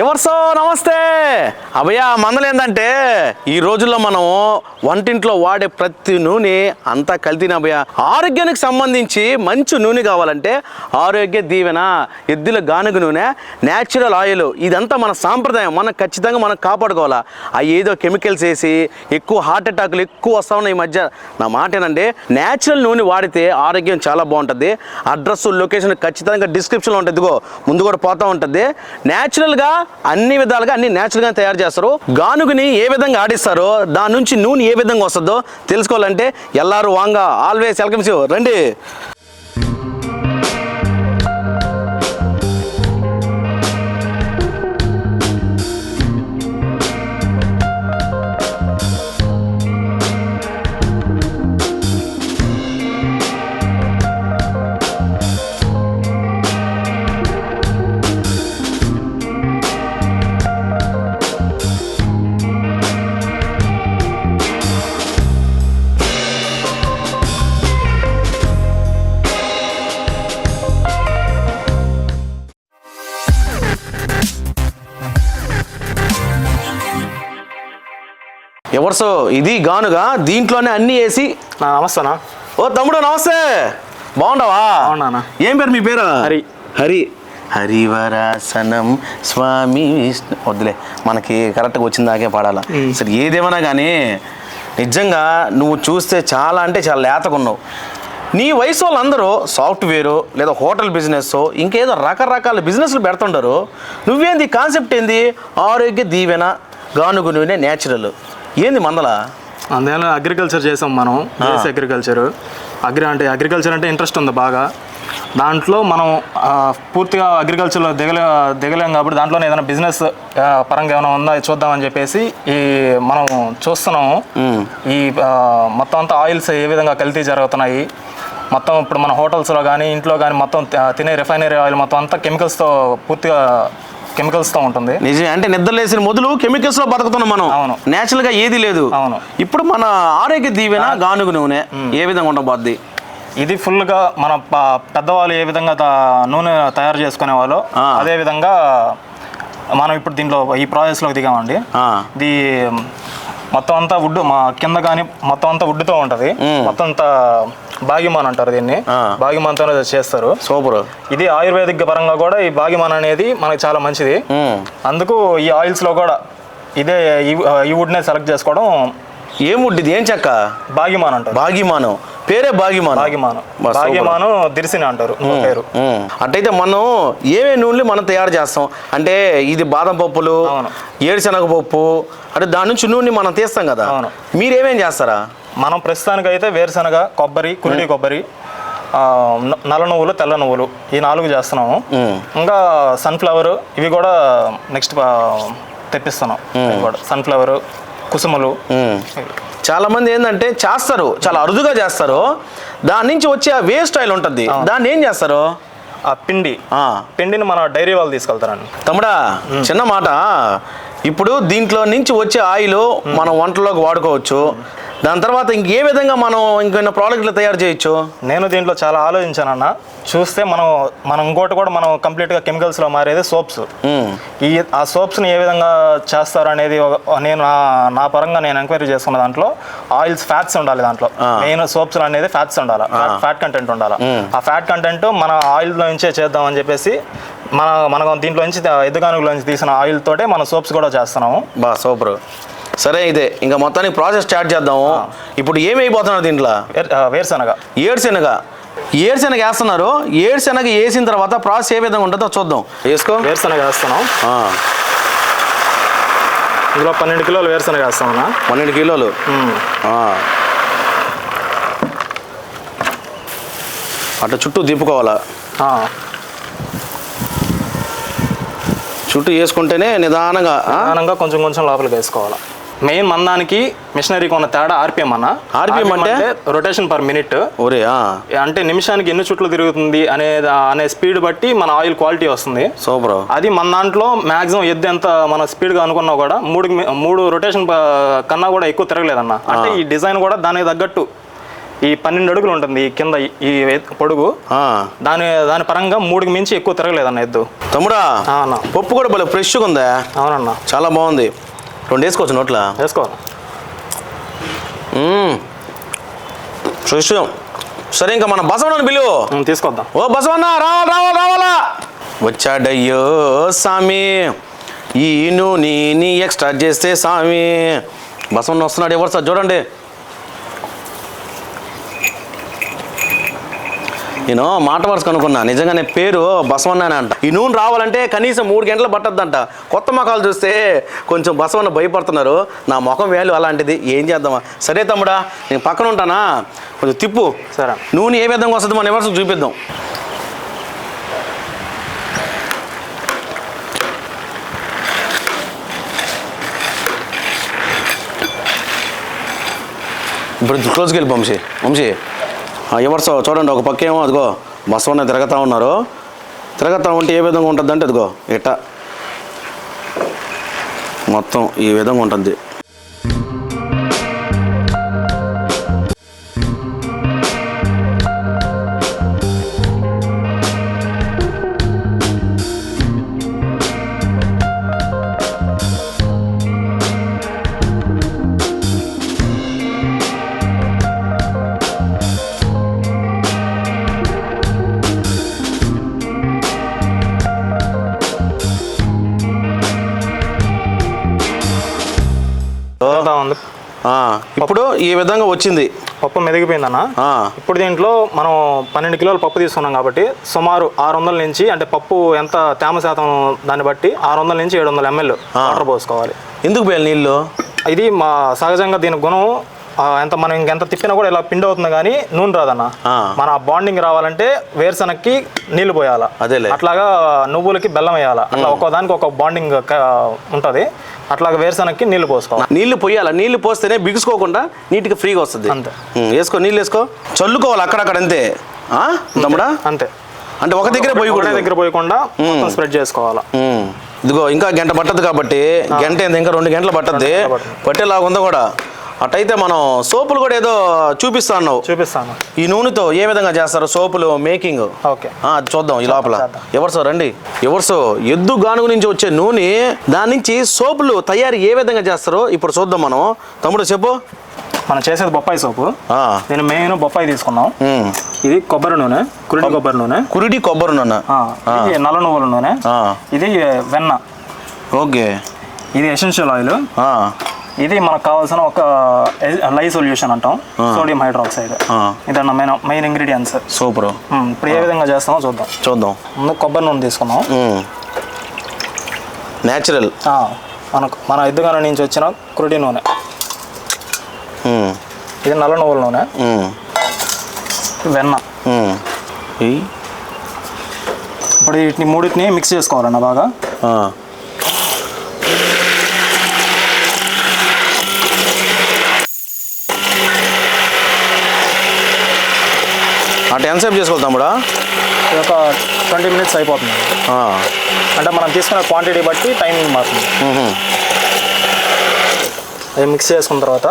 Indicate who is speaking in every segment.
Speaker 1: ఎవరు సో? నమస్తే! అభయ మందలేందంటే ఈ రోజుల్లో మనం వంటింట్లో వాడే ప్రతి నూనె అంతా కల్తీన అభయ. ఆరోగ్యానికి సంబంధించి మంచి నూనె కావాలంటే ఆరోగ్య దీవెన ఎద్దుల గానుగ నూనె న్యాచురల్ ఆయిల్ ఇదంతా మన సాంప్రదాయం. మనం ఖచ్చితంగా మనం కాపాడుకోవాలా. అవి ఏదో కెమికల్స్ వేసి ఎక్కువ హార్ట్ అటాక్లు ఎక్కువ వస్తా ఉన్నాయి ఈ మధ్య. నా మాట ఏంటంటే న్యాచురల్ నూనె వాడితే ఆరోగ్యం చాలా బాగుంటుంది. అడ్రస్ లొకేషన్ ఖచ్చితంగా డిస్క్రిప్షన్లో ఉంటుంది. ఇదిగో ముందు కూడా పోతూ ఉంటుంది. న్యాచురల్గా అన్ని విధాలుగా అన్ని న్యాచురల్గా తయారు చేస్తారు. గానుగుని ఏ విధంగా ఆడిస్తారో దాని నుంచి నూనె ఏ విధంగా వస్తుందో తెలుసుకోవాలంటే ఎల్లారు వాంగా ఆల్వేస్ వెల్కమ్స్ యూ. రండి. ఎవరు సో? ఇది గానుగా? దీంట్లోనే అన్ని వేసి
Speaker 2: నా నమస్తేనా.
Speaker 1: ఓ తమ్ముడు నమస్తే. బాగుండవా
Speaker 2: బాగున్నానా.
Speaker 1: ఏం పేరు మీ పేరు?
Speaker 2: హరి.
Speaker 1: హరి. హరివరాసనం స్వామి విష్ణు. వద్దులే మనకి కరెక్ట్గా వచ్చిన దాకే పాడాలా సరే ఏదేమన్నా కానీ నిజంగా నువ్వు చూస్తే చాలా అంటే చాలా లేతకున్నావు. నీ వయసు వాళ్ళందరూ సాఫ్ట్వేరు లేదా హోటల్ బిజినెస్ ఇంకేదో రకరకాల బిజినెస్లు పెడుతుంటారు నువ్వేంది? కాన్సెప్ట్ ఏంది? ఆరోగ్య దీవెన గానుగు నూనె న్యాచురల్ ఏంది మందల?
Speaker 2: అందువల్ల అగ్రికల్చర్ చేసాం మనం బేస్ అగ్రికల్చర్ అగ్రి అంటే అగ్రికల్చర్ అంటే ఇంట్రెస్ట్ ఉంది బాగా. దాంట్లో మనం పూర్తిగా అగ్రికల్చర్లో దిగలే దిగలేం కాబట్టి దాంట్లోనే ఏదైనా బిజినెస్ పరంగా ఏమైనా ఉందా చూద్దామని చెప్పేసి ఈ మనం చూస్తున్నాము. ఈ మొత్తం అంతా ఆయిల్స్ ఏ విధంగా కల్తీ జరుగుతున్నాయి. మొత్తం ఇప్పుడు మన హోటల్స్లో కానీ ఇంట్లో కానీ మొత్తం తినే రిఫైనరీ ఆయిల్ మొత్తం అంతా కెమికల్స్తో పూర్తిగా కెమికల్స్తో ఉంటుంది.
Speaker 1: నిజమే. అంటే నిద్రలేసిన మొదలు కెమికల్స్లో బతుకుతున్నాం మనం.
Speaker 2: అవును.
Speaker 1: నేచురల్గా ఏది లేదు.
Speaker 2: అవును.
Speaker 1: ఇప్పుడు మన ఆరోగ్య దీవెన గానుగు నూనె ఏ విధంగా ఉండబోద్ది?
Speaker 2: ఇది ఫుల్గా మన పెద్దవాళ్ళు ఏ విధంగా త- నూనె తయారు చేసుకునే వాళ్ళు. అదే విధంగా మనం ఇప్పుడు దీంట్లో ఈ ప్రాసెస్లోకి దిగామండి. ఇది మొత్తం అంతా వుడ్ మా కింద కానీ మొత్తం అంతా వుడ్తో ఉంటుంది. మొత్తం అంతా బాగిమాన్ అంటారు దీన్ని. బాగిమాన్తో చేస్తారు.
Speaker 1: సూపర్.
Speaker 2: ఇది ఆయుర్వేదిక్ పరంగా కూడా ఈ బాగిమాన్ అనేది మనకి చాలా మంచిది. అందుకు ఈ ఆయిల్స్లో కూడా ఇదే ఈ- ఈ వుడ్నే సెలెక్ట్ చేసుకోవడం
Speaker 1: ఏం వుడ్ ఇది? ఏం చెక్క?
Speaker 2: బాగిమాన్ అంటారు.
Speaker 1: బాగిమాను పేరే బా, సూపర్.
Speaker 2: బాగిమాను దిరిసిని అంటారు. పేరు.
Speaker 1: అట్టయితే మనం ఏమే నూనెలు మనం తయారు చేస్తాం? అంటే ఇది బాదం పప్పులు. ఏడుశనగ పప్పు అంటే దాని నుంచి నూనె మనం తీస్తాం కదా.
Speaker 2: అవును.
Speaker 1: మీరేమేం చేస్తారా?
Speaker 2: మనం ప్రస్తుతానికి అయితే వేరుశనగ కొబ్బరి కురిడి కొబ్బరి నల్ల నువ్వులు తెల్ల నువ్వులు ఈ నాలుగు చేస్తున్నాము. ఇంకా సన్ఫ్లవర్ ఇవి కూడా నెక్స్ట్ తెప్పిస్తున్నాం. కూడా సన్ఫ్లవర్ కుసుమలు.
Speaker 1: చాలా మంది ఏంటంటే చేస్తారు చాలా అరుదుగా చేస్తారు. దాని నుంచి వచ్చే ఆ వేస్ట్ ఆయిల్ ఉంటుంది. దాన్ని ఏం చేస్తారు?
Speaker 2: ఆ పిండి. పిండిని మన డైరీ వాళ్ళు తీసుకెళ్తారండి.
Speaker 1: తమ్ముడా చిన్న మాట. ఇప్పుడు దీంట్లో నుంచి వచ్చే ఆయిల్ మనం వంటలోకి వాడుకోవచ్చు. దాని తర్వాత ఇంకే విధంగా మనం ఇంకొన్ని ప్రోడక్ట్లు తయారు చేయొచ్చు?
Speaker 2: నేను దీంట్లో చాలా ఆలోచించానన్న. చూస్తే మనం మనం ఇంకోటి కూడా మనం కంప్లీట్గా కెమికల్స్లో మారేది సోప్స్. ఈ ఆ సోప్స్ని ఏ విధంగా చేస్తారు అనేది నేను నా పరంగా నేను ఎంక్వైరీ చేసుకున్న దాంట్లో ఆయిల్స్ ఫ్యాట్స్ ఉండాలి దాంట్లో. మెయిన్ సోప్స్ అనేది ఫ్యాట్స్ ఉండాలి. ఫ్యాట్ కంటెంట్ ఉండాలి. ఆ ఫ్యాట్ కంటెంట్ మన ఆయిల్ నుంచే చేద్దామని చెప్పేసి మన మనం దీంట్లో నుంచి ఎదుగానుగులో నుంచి తీసిన ఆయిల్ తోటే మన సోప్స్ కూడా చేస్తున్నాము.
Speaker 1: బా సూపర్. సరే ఇదే. ఇంకా మొత్తానికి ప్రాసెస్ స్టార్ట్ చేద్దాము. ఇప్పుడు ఏమి అయిపోతున్నారు దీంట్లో
Speaker 2: వేరుశనగ.
Speaker 1: ఏడుశనగ ఏడుశనగ వేస్తున్నారు. ఏడుశనగ వేసిన తర్వాత ప్రాసెస్ ఏ విధంగా ఉంటుందో చూద్దాం. వేసుకో.
Speaker 2: వేరుశనగ వేస్తున్నాం. ఇందులో పన్నెండు కిలోలు వేరుశనగ వేస్తామన్నా.
Speaker 1: పన్నెండు కిలోలు. అట్లా చుట్టూ తిప్పుకోవాలా చుట్టూ వేసుకుంటేనే నిదానంగా?
Speaker 2: ప్రధానంగా కొంచెం కొంచెం లోపలికి వేసుకోవాలి. మెయిన్ మందానికి మిషనరీకి ఉన్న తేడా ఆర్పిఎం అన్న.
Speaker 1: RPM అంటే?
Speaker 2: రొటేషన్ పర్ మినిట్
Speaker 1: ఒరే
Speaker 2: అంటే నిమిషానికి ఎన్ని చుట్లు తిరుగుతుంది అనే అనే స్పీడ్ బట్టి మన ఆయిల్ క్వాలిటీ వస్తుంది.
Speaker 1: సూపర్.
Speaker 2: అది మన దాంట్లో మాక్సిమం ఎద్దు ఎంత మన స్పీడ్గా అనుకున్నా కూడా మూడు మూడు రొటేషన్ కన్నా కూడా ఎక్కువ తిరగలేదన్న. అంటే ఈ డిజైన్ కూడా దానికి తగ్గట్టు ఈ పన్నెండు అడుగులు ఉంటుంది ఈ కింద ఈ- పొడుగు. దాని దాని పరంగా మూడుకి మించి ఎక్కువ తిరగలేదన్న ఎద్దు.
Speaker 1: తమ్ముడా పప్పు కూడా భలే ఫ్రెష్గా ఉందా.
Speaker 2: అవునన్నా.
Speaker 1: చాలా బాగుంది. రెండు వేసుకోవచ్చు నోట్ల?
Speaker 2: వేసుకోవాలి.
Speaker 1: ఫ్రెష్ సరే ఇంకా మన బసవనని
Speaker 2: ఉమ్, తీసుకొద్దాం.
Speaker 1: ఓ బసవన్న రావాలి రావాలి రావాలా? వచ్చాడయ్యో సామి ఈ నూనె ఎక్స్ట్రా చేస్తే సామి. బసవన్న వస్తున్నాడు ఎవరు సార్? చూడండి. నేను మాట వరుస కనుక్కున్నా. నిజంగానే పేరు బసవన్న అని అంట. ఈ నూనె రావాలంటే కనీసం మూడు గంటలు పట్టద్దంట. కొత్త మొఖాలు చూస్తే కొంచెం బసవన్న భయపడుతున్నారు. నా ముఖం వేలు అలాంటిది. ఏం చేద్దామా? సరే తమ్ముడా నేను పక్కన ఉంటానా? కొంచెం తిప్పు.
Speaker 2: సరే.
Speaker 1: నూనె ఏ విధంగా వస్తుంది మన ఎవరికి చూపిద్దాం. ఇప్పుడు క్లోజ్కి వెళ్ళి వంశీ. వంశీ. ఇవర్స్ చూడండి ఒక పక్క ఏమో అదిగో బసవన్న తిరగతా ఉన్నారు. తిరగతా ఉంటే ఏ విధంగా ఉంటుందంటే అదిగో ఇట్ట మొత్తం ఈ విధంగా ఉంటుంది.
Speaker 2: ఉంది
Speaker 1: ఇప్పుడు ఈ విధంగా వచ్చింది.
Speaker 2: పప్పు మెదిగిపోయిందన్న. ఇప్పుడు దీంట్లో మనం పన్నెండు కిలోల పప్పు తీసుకున్నాం కాబట్టి సుమారు ఆరు వందల నుంచి అంటే పప్పు ఎంత తేమ శాతం దాన్ని బట్టి ఆరు వందల నుంచి ఏడు వందల ఎంఎల్ వాటర్ పోసుకోవాలి.
Speaker 1: ఎందుకు పోయాలి నీళ్ళు?
Speaker 2: ఇది మా సహజంగా దీని గుణం ఎంత మనం ఇంకెంత తిప్పినా కూడా ఇలా పిండి అవుతుంది కానీ నూనె రాదన్న. మన బాండింగ్ రావాలంటే వేరుశనక్కి నీళ్ళు పోయాల.
Speaker 1: అదేలే.
Speaker 2: అట్లాగా నువ్వులకి బెల్లం వేయాల. అట్లా ఒక్కో దానికి ఒక బాండింగ్ ఉంటుంది. అట్లాగా వేరుశనక్కి నీళ్ళు పోసుకోవాలి.
Speaker 1: నీళ్ళు పోయాలి. నీళ్ళు పోస్తేనే బిగుసుకోకుండా నీట్గా ఫ్రీగా వస్తుంది.
Speaker 2: అంతే.
Speaker 1: వేసుకో నీళ్ళు వేసుకో. చల్లుకోవాలి అక్కడక్కడ అంతే. తమ్ముడా?
Speaker 2: అంతే.
Speaker 1: అంటే ఒక దగ్గరే
Speaker 2: ఒకటే
Speaker 1: పోయకూడదు.
Speaker 2: దగ్గర పోయకుండా స్ప్రెడ్ చేసుకోవాలా.
Speaker 1: ఇదిగో ఇంకా గంట పట్టదు కాబట్టి గంట ఇంకా రెండు గంటలు పట్టద్ది. పట్టేలాగా ఉందో కూడా? అటైతే మనం సోపులు కూడా ఏదో చూపిస్తా అన్నావు.
Speaker 2: చూపిస్తాను
Speaker 1: ఈ నూనెతో ఏ విధంగా చేస్తారు సోపులు మేకింగ్?
Speaker 2: ఓకే.
Speaker 1: చూద్దాం ఈ లోపల. ఎవరు రండి. ఎవరు ఎద్దు గానుగు నుంచి వచ్చే నూనె దాని నుంచి సోపులు తయారు ఏ విధంగా చేస్తారో ఇప్పుడు చూద్దాం మనం. తమ్ముడు చెప్పు.
Speaker 2: మనం చేసేది బొప్పాయి సోపు. నేను మెయిన్ బొప్పాయి తీసుకున్నాం. ఇది కొబ్బరి నూనె కురిడి కొబ్బరి నూనె.
Speaker 1: కురిడి కొబ్బరి నూనె.
Speaker 2: ఇది నల్ల నువ్వుల నూనె. ఇది వెన్న.
Speaker 1: ఓకే.
Speaker 2: ఇది ఎసెన్షియల్ ఆయిల్. ఇది మనకు కావాల్సిన ఒక లై సొల్యూషన్ అంటాం సోడియం హైడ్రాక్సైడ్. ఇదన్న మెయిన్ మెయిన్ ఇంగ్రీడియంట్స్.
Speaker 1: సూపర్.
Speaker 2: ఇప్పుడు ఏ విధంగా చేస్తామో చూద్దాం.
Speaker 1: చూద్దాం.
Speaker 2: ముందు కొబ్బరి నూనె తీసుకున్నాం
Speaker 1: న్యాచురల్
Speaker 2: మనకు మన ఎద్దుగాన నుంచి వచ్చిన కురిడి నూనె. ఇది నల్ల నువ్వుల నూనె. వెన్న. ఇప్పుడు వీటిని మూడింటిని మిక్స్ చేసుకోవాలన్న బాగా.
Speaker 1: అటు ఎంతసేపు చేసుకోవాలి తమ్ముడా?
Speaker 2: ఇది ఒక ట్వంటీ మినిట్స్ అయిపోతుంది. అంటే మనం తీసుకున్న క్వాంటిటీ బట్టి టైమింగ్ మారుతుంది. అది మిక్స్ చేసుకున్న తర్వాత.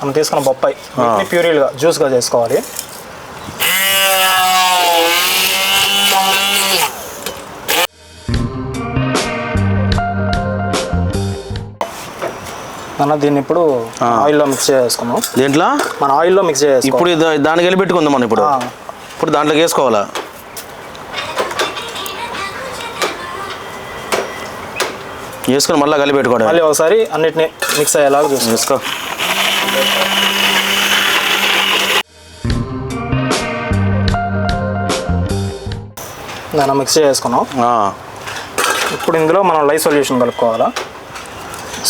Speaker 2: మనం తీసుకున్న బొప్పాయి. ప్యూరీలుగా జ్యూస్గా చేసుకోవాలి. మన దీన్ని ఇప్పుడు ఆయిల్లో మిక్స్ చేసుకున్నాం
Speaker 1: దేంట్లో?
Speaker 2: మన ఆయిల్లో మిక్స్ చేసుకోవాలి
Speaker 1: ఇప్పుడు దానికి వెళ్ళి పెట్టుకుందాం మనం ఇప్పుడు. ఇప్పుడు దాంట్లోకి వేసుకోవాలా? వేసుకొని మళ్ళీ కలిపి పెట్టుకోవడం
Speaker 2: మళ్ళీ ఒకసారి అన్నిటిని మిక్స్ అయ్యేలాగా చూసుకోవాలి
Speaker 1: వేసుకో.
Speaker 2: దాన్ని మిక్స్ చేసుకున్నాం. ఇప్పుడు ఇందులో మనం లై సొల్యూషన్ కలుపుకోవాలా?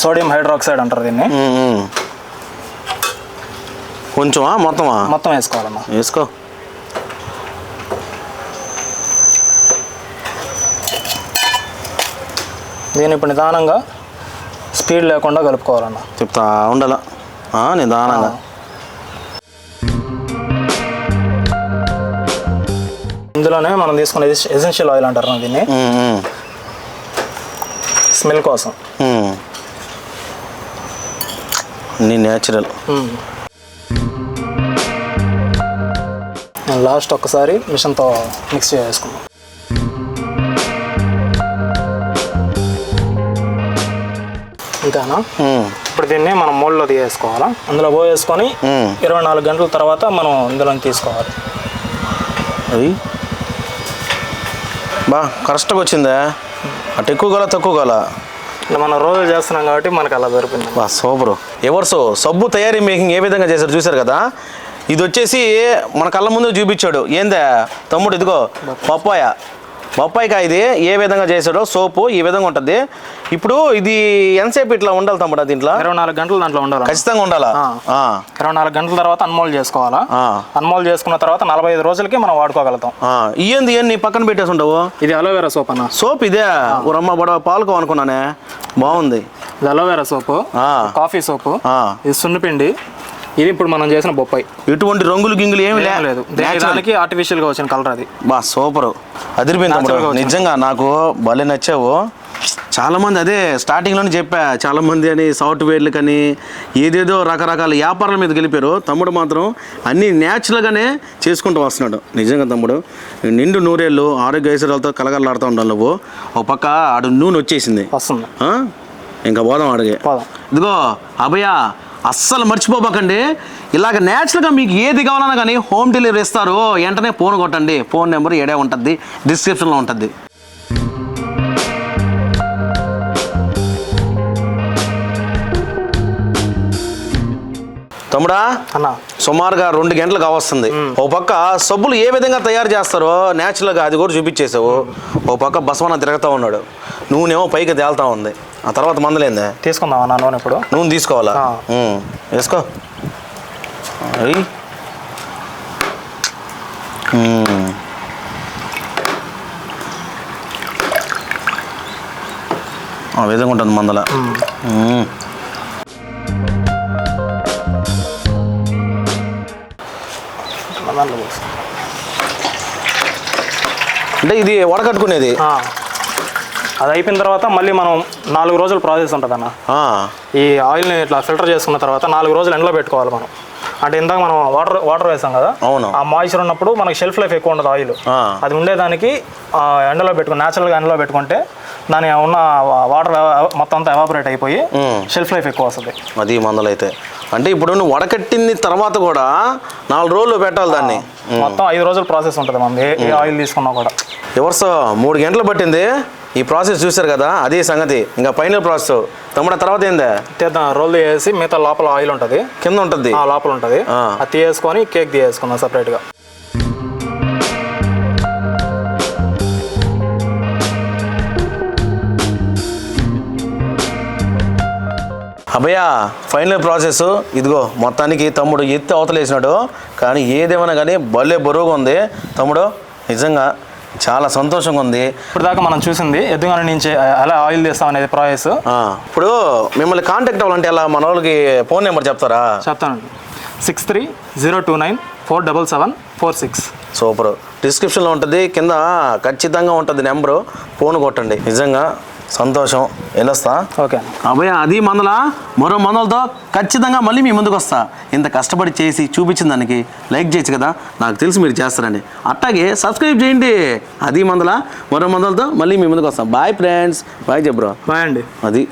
Speaker 2: సోడియం హైడ్రాక్సైడ్ అంటారు దీన్ని.
Speaker 1: కొంచెమా? మొత్తమా?
Speaker 2: మొత్తం వేసుకోవాలమ్మా.
Speaker 1: వేసుకో.
Speaker 2: దీన్ని ఇప్పుడు నిదానంగా స్పీడ్ లేకుండా కలుపుకోవాలన్న.
Speaker 1: చెప్తా ఉండాల? నిదానంగా.
Speaker 2: ఇందులోనే మనం తీసుకున్న ఎసెన్షియల్ ఆయిల్ అంటారు దీన్ని. స్మెల్ కోసం.
Speaker 1: అన్నీ న్యాచురల్.
Speaker 2: లాస్ట్ ఒక్కసారి మిషన్తో మిక్స్ చేసుకుందాం
Speaker 1: ఉమ్,
Speaker 2: ఇప్పుడు దీన్ని మనం మోల్డ్లో తీసేసుకోవాలా? అందులో పోయేసుకొని. ఇరవై నాలుగు గంటల తర్వాత మనం ఇందులో తీసుకోవాలి.
Speaker 1: అది? బా కరెక్ట్గా వచ్చిందే. అటు ఎక్కువ గల తక్కువ గల.
Speaker 2: మనం రోజు చేస్తున్నాం కాబట్టి మనకు అలా దొరికింది.
Speaker 1: బా సూపరు. ఎవర్సో సబ్బు తయారీ మేకింగ్ ఏ విధంగా చేశారు చూశారు కదా? ఇది వచ్చేసి మన కళ్ళ ముందు చూపించాడు. ఏందా? తమ్ముడు ఇదిగో పప్పాయ. బొప్పాయికాయ ఇది ఏ విధంగా చేశాడో సోపు ఈ విధంగా ఉంటుంది. ఇప్పుడు ఇది ఎంతసేపు ఇట్లా ఉండాలి తమ్ముడు దీంట్లో?
Speaker 2: ఇరవై నాలుగు గంటలు దాంట్లో ఉండాలి.
Speaker 1: ఖచ్చితంగా ఉండాలా?
Speaker 2: ఇరవై నాలుగు గంటల తర్వాత అన్మోల్ చేసుకోవాలా? అన్మోల్ చేసుకున్న తర్వాత నలభై ఐదు రోజులకి మనం వాడుకోగలుగుతాం.
Speaker 1: ఇయ్యంది ఇవన్నీ పక్కన పెట్టేసి ఉండవు.
Speaker 2: ఇది అలోవెరా సోప్ అన్న.
Speaker 1: సోప్ ఇదే. రమ్మ బొడవ పాలకో అనుకున్నానే. బాగుంది.
Speaker 2: ఇది అలోవెరా సోపు కాఫీ సోపు. ఇది సున్నిపిండి ఇది ఇప్పుడు మనం చేసిన బొప్పాయి.
Speaker 1: ఎటువంటి రంగులు గింగులు ఏమి
Speaker 2: లేదు. దేనికి ఆర్టిఫిషియల్గా వచ్చిన కలర్ అది.
Speaker 1: బా సూపర్. అదిరిపోయింది. నిజంగా నాకు భలే నచ్చావు. చాలా మంది అదే స్టార్టింగ్లోనే చెప్పా చాలా మంది అని సాఫ్ట్వేర్లు కానీ ఏదేదో రకరకాల వ్యాపారాల మీద గెలిపారు తమ్ముడు మాత్రం అన్నీ న్యాచురల్గానే చేసుకుంటూ వస్తున్నాడు. నిజంగా తమ్ముడు నిండు నూరేళ్ళు ఆరోగ్య ఐశ్వర్యాలతో కలగలాడుతూ ఉండాలి నువ్వు. ఒక పక్క ఆడు నూనె వచ్చేసింది? ఇంకా పోదాం అడిగే ఇదిగో అభయ అస్సలు మర్చిపోబాకండి. ఇలాగ న్యాచురల్గా మీకు ఏది కావాలన్నా కానీ హోమ్ డెలివరీ ఇస్తారు. వెంటనే ఫోన్ కొట్టండి. ఫోన్ నెంబర్ ఏడే ఉంటుంది డిస్క్రిప్షన్లో ఉంటుంది తమ్ముడా
Speaker 2: అన్న.
Speaker 1: సుమారుగా రెండు గంటలు కావస్తుంది. ఓ పక్క సబ్బులు ఏ విధంగా తయారు చేస్తారో న్యాచురల్గా అది కూడా చూపించేసావు. ఓ పక్క బసవన తిరుగుతూ ఉన్నాడు. నూనెమో పైకి తేలుతా ఉంది. ఆ తర్వాత మందలేందే
Speaker 2: తీసుకుందాం అన్న నూనె ఇప్పుడు
Speaker 1: నూనె తీసుకోవాలా. ఉమ్, వేసుకో అయ్యి ఉమ్. ఆ విధంగా ఉంటుంది మందల ఉమ్.
Speaker 2: దాంట్లో పోసి.
Speaker 1: అంటే ఇది వడకట్టుకునేది
Speaker 2: ఆ. అది అయిపోయిన తర్వాత మళ్ళీ మనం నాలుగు రోజుల ప్రాసెస్ ఉంటుంది అన్న. ఈ ఆయిల్ని ఇట్లా ఫిల్టర్ చేసుకున్న తర్వాత నాలుగు రోజులు ఎండలో పెట్టుకోవాలి మనం. అంటే ఇందాక మనం వాటర్ వాటర్ వేసాం కదా?
Speaker 1: అవును.
Speaker 2: ఆ మాయిశ్చర్ ఉన్నప్పుడు మనకి షెల్ఫ్ లైఫ్ ఎక్కువ ఉండదు ఆయిల్. అది ఉండేదానికి ఎండలో పెట్టుకుని న్యాచురల్గా ఎండలో పెట్టుకుంటే దాని ఉన్న వాటర్ మొత్తం అంతా ఎవాపరేట్ అయిపోయి. షెల్ఫ్ లైఫ్ ఎక్కువ వస్తుంది.
Speaker 1: అది మందలైతే. అంటే ఇప్పుడు నువ్వు వడకట్టిన తర్వాత కూడా నాలుగు రోజులు పెట్టాలి దాన్ని.
Speaker 2: మొత్తం ఐదు రోజుల ప్రాసెస్ ఉంటుంది మనది ఏ- ఆయిల్ తీసుకున్నా కూడా.
Speaker 1: ఎవరిసో మూడు గంటలు పట్టింది? ఈ ప్రాసెస్ చూశారు కదా అదే సంగతి. ఇంకా ఫైనల్ ప్రాసెస్ తమ్ముడు తర్వాత ఏందే?
Speaker 2: తీద్దాం రోల్ వేసి మిగతా లోపల ఆయిల్ ఉంటుంది.
Speaker 1: కింద ఉంటుంది.
Speaker 2: ఆ లోపల ఉంటుంది. అది తీసేసుకొని కేక్ తీసేసుకుందాం సపరేట్గా
Speaker 1: అభయ ఫైనల్ ప్రాసెస్ ఇదిగో మొత్తానికి తమ్ముడు ఎత్తి అవతలేసినాడు. కానీ ఏదేమైనా కానీ భలే బరువుగా ఉంది. తమ్ముడు నిజంగా చాలా సంతోషంగా ఉంది.
Speaker 2: ఇప్పుడు దాకా మనం చూసింది ఎద్దుగానే నుంచి ఎలా ఆయిల్ తీస్తాం అనేది ప్రాసెస్.
Speaker 1: ఇప్పుడు మిమ్మల్ని కాంటాక్ట్ అవ్వాలంటే అలా మన వాళ్ళకి ఫోన్ నెంబర్ చెప్తారా?
Speaker 2: చెప్తానండి six three zero two nine four double seven four six.
Speaker 1: Super. డిస్క్రిప్షన్లో ఉంటుంది కింద ఖచ్చితంగా ఉంటుంది నెంబరు. ఫోన్ కొట్టండి నిజంగా. సంతోషం. వెళ్ళొస్తా.
Speaker 2: ఓకే.
Speaker 1: అభయ అది మందల మరో మందలతో ఖచ్చితంగా మళ్ళీ మీ ముందుకు వస్తా. ఇంత కష్టపడి చేసి చూపించిన దానికి లైక్ చేయొచ్చు కదా? నాకు తెలిసి మీరు చేస్తారండి అట్టాగే సబ్స్క్రైబ్ చేయండి. అది మందల మరో మందలతో మళ్ళీ మీ ముందుకు వస్తాం. బాయ్ ఫ్రెండ్స్ బాయ్ జబ్రో.
Speaker 2: బాయ్ అండి.
Speaker 1: అది.